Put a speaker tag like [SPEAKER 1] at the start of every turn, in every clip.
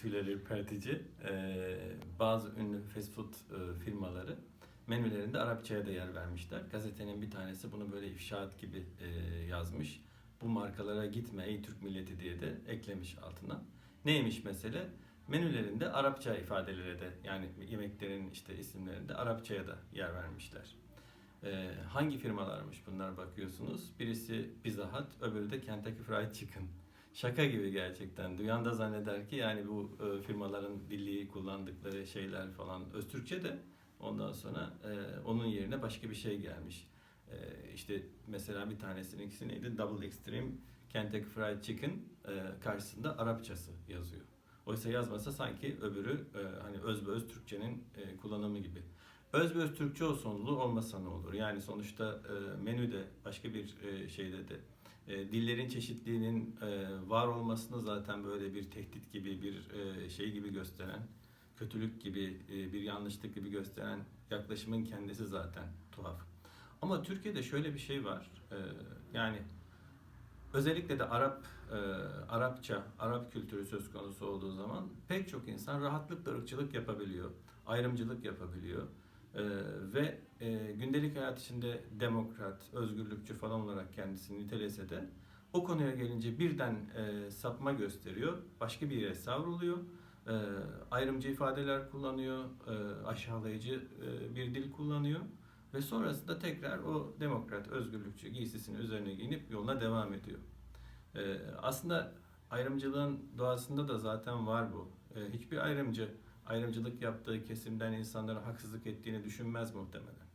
[SPEAKER 1] tüyleri ürpertici. Ee, bazı ünlü fast food e, firmaları menülerinde Arapçaya da yer vermişler. Gazetenin bir tanesi bunu böyle ifşaat gibi e, yazmış. Bu markalara gitme ey Türk milleti diye de eklemiş altına. Neymiş mesele? Menülerinde Arapça ifadelere de yani yemeklerin işte isimlerinde Arapçaya da yer vermişler. Ee, hangi firmalarmış bunlar bakıyorsunuz? Birisi Pizza Hut, öbürü de Kentucky Fried Chicken. Şaka gibi gerçekten. Duyan da zanneder ki yani bu e, firmaların birliği kullandıkları şeyler falan Öztürkçe de ondan sonra e, onun yerine başka bir şey gelmiş. E, işte mesela bir tanesinin ikisi neydi? Double Extreme Kentucky Fried Chicken e, karşısında Arapçası yazıyor. Oysa yazmasa sanki öbürü e, hani özbeöz Türkçenin e, kullanımı gibi. Özbeöz Türkçe olsun olur, olmasa ne olur? Yani sonuçta e, menüde başka bir e, şeyde de e, dillerin çeşitliliğinin e, var olmasını zaten böyle bir tehdit gibi bir e, şey gibi gösteren, kötülük gibi, e, bir yanlışlık gibi gösteren yaklaşımın kendisi zaten tuhaf. Ama Türkiye'de şöyle bir şey var. E, yani özellikle de Arap e, Arapça, Arap kültürü söz konusu olduğu zaman pek çok insan rahatlıkla ırkçılık yapabiliyor, ayrımcılık yapabiliyor. Ee, ve e, gündelik hayat içinde demokrat, özgürlükçü falan olarak kendisini nitelese de o konuya gelince birden e, sapma gösteriyor, başka bir yere savruluyor, e, ayrımcı ifadeler kullanıyor, e, aşağılayıcı e, bir dil kullanıyor ve sonrasında tekrar o demokrat, özgürlükçü giysisini üzerine giyinip yoluna devam ediyor. E, aslında ayrımcılığın doğasında da zaten var bu. E, hiçbir ayrımcı ayrımcılık yaptığı kesimden insanlara haksızlık ettiğini düşünmez muhtemelen.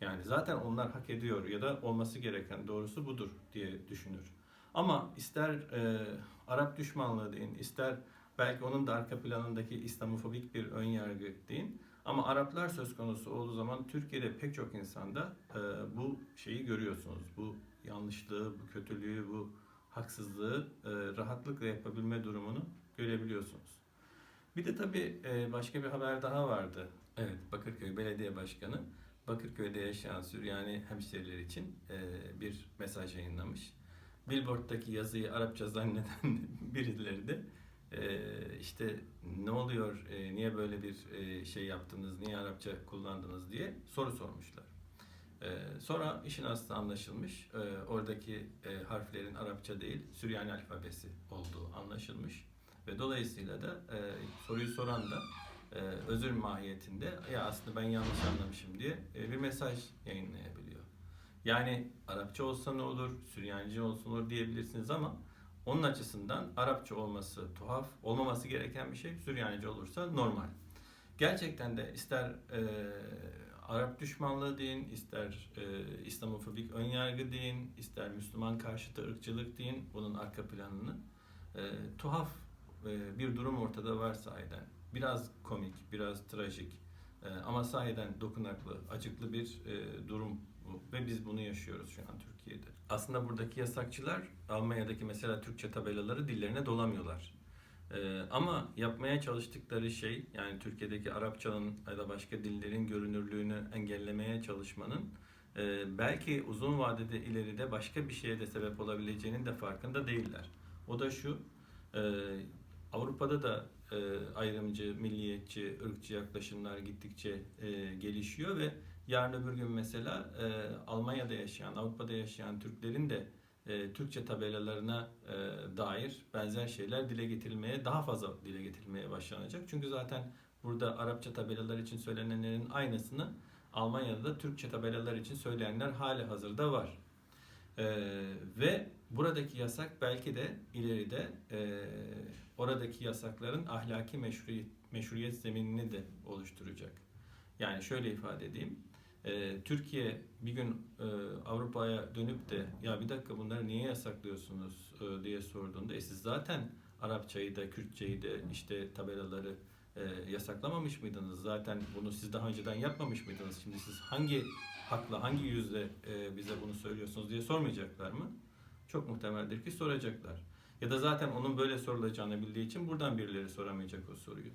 [SPEAKER 1] Yani zaten onlar hak ediyor ya da olması gereken doğrusu budur diye düşünür. Ama ister e, Arap düşmanlığı deyin, ister belki onun da arka planındaki İslamofobik bir ön yargı deyin. Ama Araplar söz konusu olduğu zaman Türkiye'de pek çok insanda e, bu şeyi görüyorsunuz. Bu yanlışlığı, bu kötülüğü, bu haksızlığı e, rahatlıkla yapabilme durumunu görebiliyorsunuz. Bir de tabii e, başka bir haber daha vardı. Evet, Bakırköy Belediye Başkanı Bakırköy'de yaşayan Süryani hemşehriler için e, bir mesaj yayınlamış. Billboard'daki yazıyı Arapça zanneden birileri de e, işte ne oluyor, niye böyle bir şey yaptınız, niye Arapça kullandınız diye soru sormuşlar. Sonra işin aslı anlaşılmış. Oradaki harflerin Arapça değil, Süryani alfabesi olduğu anlaşılmış. Ve dolayısıyla da e, soruyu soran da e, özür mahiyetinde ya aslında ben yanlış anlamışım diye e, bir mesaj yayınlayabiliyor. Yani Arapça olsa ne olur, Süryanice olsa olur diyebilirsiniz ama onun açısından Arapça olması tuhaf, olmaması gereken bir şey, Süryanice olursa normal. Gerçekten de ister e, Arap düşmanlığı deyin, ister e, İslamofobik önyargı deyin, ister Müslüman karşıtı ırkçılık deyin, bunun arka planını e, tuhaf bir durum ortada var sahiden. Biraz komik, biraz trajik e, ama sahiden dokunaklı, acıklı bir e, durum bu. Ve biz bunu yaşıyoruz şu an Türkiye'de. Aslında buradaki yasakçılar Almanya'daki mesela Türkçe tabelaları dillerine dolamıyorlar. Ama yapmaya çalıştıkları şey yani Türkiye'deki Arapçanın ya da başka dillerin görünürlüğünü engellemeye çalışmanın belki uzun vadede ileride başka bir şeye de sebep olabileceğinin de farkında değiller. O da şu, Avrupa'da da e, ayrımcı, milliyetçi, ırkçı yaklaşımlar gittikçe e, gelişiyor ve yarın öbür gün mesela e, Almanya'da yaşayan, Avrupa'da yaşayan Türklerin de e, Türkçe tabelalarına e, dair benzer şeyler dile getirilmeye, daha fazla dile getirilmeye başlanacak. Çünkü zaten burada Arapça tabelalar için söylenenlerin aynısını Almanya'da da Türkçe tabelalar için söyleyenler hali hazırda var. Ee, ve buradaki yasak belki de ileride e, oradaki yasakların ahlaki meşruiyet, meşruiyet zeminini de oluşturacak. Yani şöyle ifade edeyim. E, Türkiye bir gün e, Avrupa'ya dönüp de ya bir dakika bunları niye yasaklıyorsunuz e, diye sorduğunda e siz zaten Arapçayı da Kürtçeyi de işte tabelaları e, yasaklamamış mıydınız? Zaten bunu siz daha önceden yapmamış mıydınız? Şimdi siz hangi hakla, hangi yüzle bize bunu söylüyorsunuz diye sormayacaklar mı? Çok muhtemeldir ki soracaklar. Ya da zaten onun böyle sorulacağını bildiği için buradan birileri soramayacak o soruyu.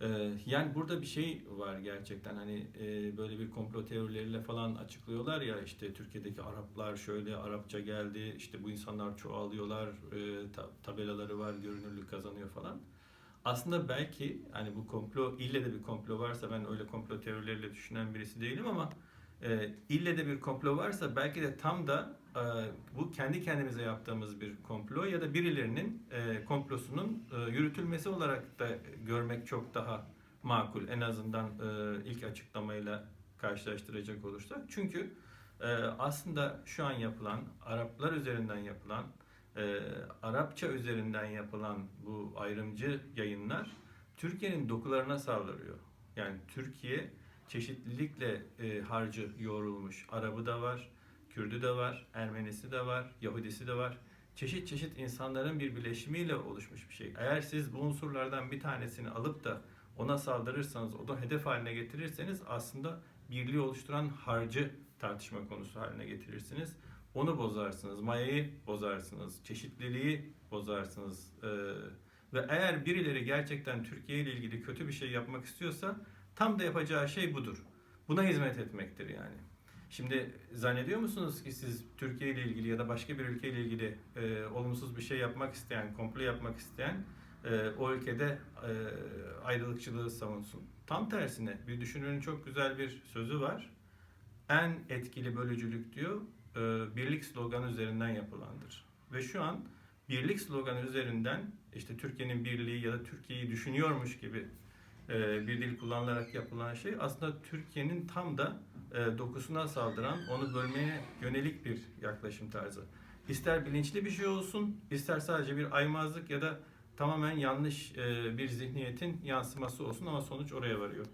[SPEAKER 1] Ee, yani burada bir şey var gerçekten hani e, böyle bir komplo teorileriyle falan açıklıyorlar ya işte Türkiye'deki Araplar şöyle Arapça geldi işte bu insanlar çoğalıyorlar e, tabelaları var görünürlük kazanıyor falan. aslında belki hani bu komplo ille de bir komplo varsa ben öyle komplo teorileriyle düşünen birisi değilim ama e, ille de bir komplo varsa belki de tam da bu kendi kendimize yaptığımız bir komplo ya da birilerinin e, komplosunun e, yürütülmesi olarak da görmek çok daha makul en azından e, ilk açıklamayla karşılaştıracak olursak. Çünkü e, aslında şu an yapılan Araplar üzerinden yapılan e, Arapça üzerinden yapılan bu ayrımcı yayınlar Türkiye'nin dokularına saldırıyor. Yani Türkiye çeşitlilikle e, harcı yoğrulmuş. Arabı da var, Kürdü de var, Ermenisi de var, Yahudisi de var. Çeşit çeşit insanların bir birleşimiyle oluşmuş bir şey. Eğer siz bu unsurlardan bir tanesini alıp da ona saldırırsanız, o da hedef haline getirirseniz aslında birliği oluşturan harcı tartışma konusu haline getirirsiniz. Onu bozarsınız, mayayı bozarsınız, çeşitliliği bozarsınız. Ee, ve eğer birileri gerçekten Türkiye ile ilgili kötü bir şey yapmak istiyorsa tam da yapacağı şey budur. Buna hizmet etmektir yani. Şimdi zannediyor musunuz ki siz Türkiye ile ilgili ya da başka bir ülke ile ilgili e, olumsuz bir şey yapmak isteyen, komplo yapmak isteyen e, o ülkede e, ayrılıkçılığı savunsun? Tam tersine bir düşünürün çok güzel bir sözü var. En etkili bölücülük diyor e, birlik sloganı üzerinden yapılandır. Ve şu an birlik sloganı üzerinden işte Türkiye'nin birliği ya da Türkiye'yi düşünüyormuş gibi e, bir dil kullanılarak yapılan şey aslında Türkiye'nin tam da e, dokusuna saldıran, onu bölmeye yönelik bir yaklaşım tarzı. İster bilinçli bir şey olsun, ister sadece bir aymazlık ya da tamamen yanlış e, bir zihniyetin yansıması olsun ama sonuç oraya varıyor.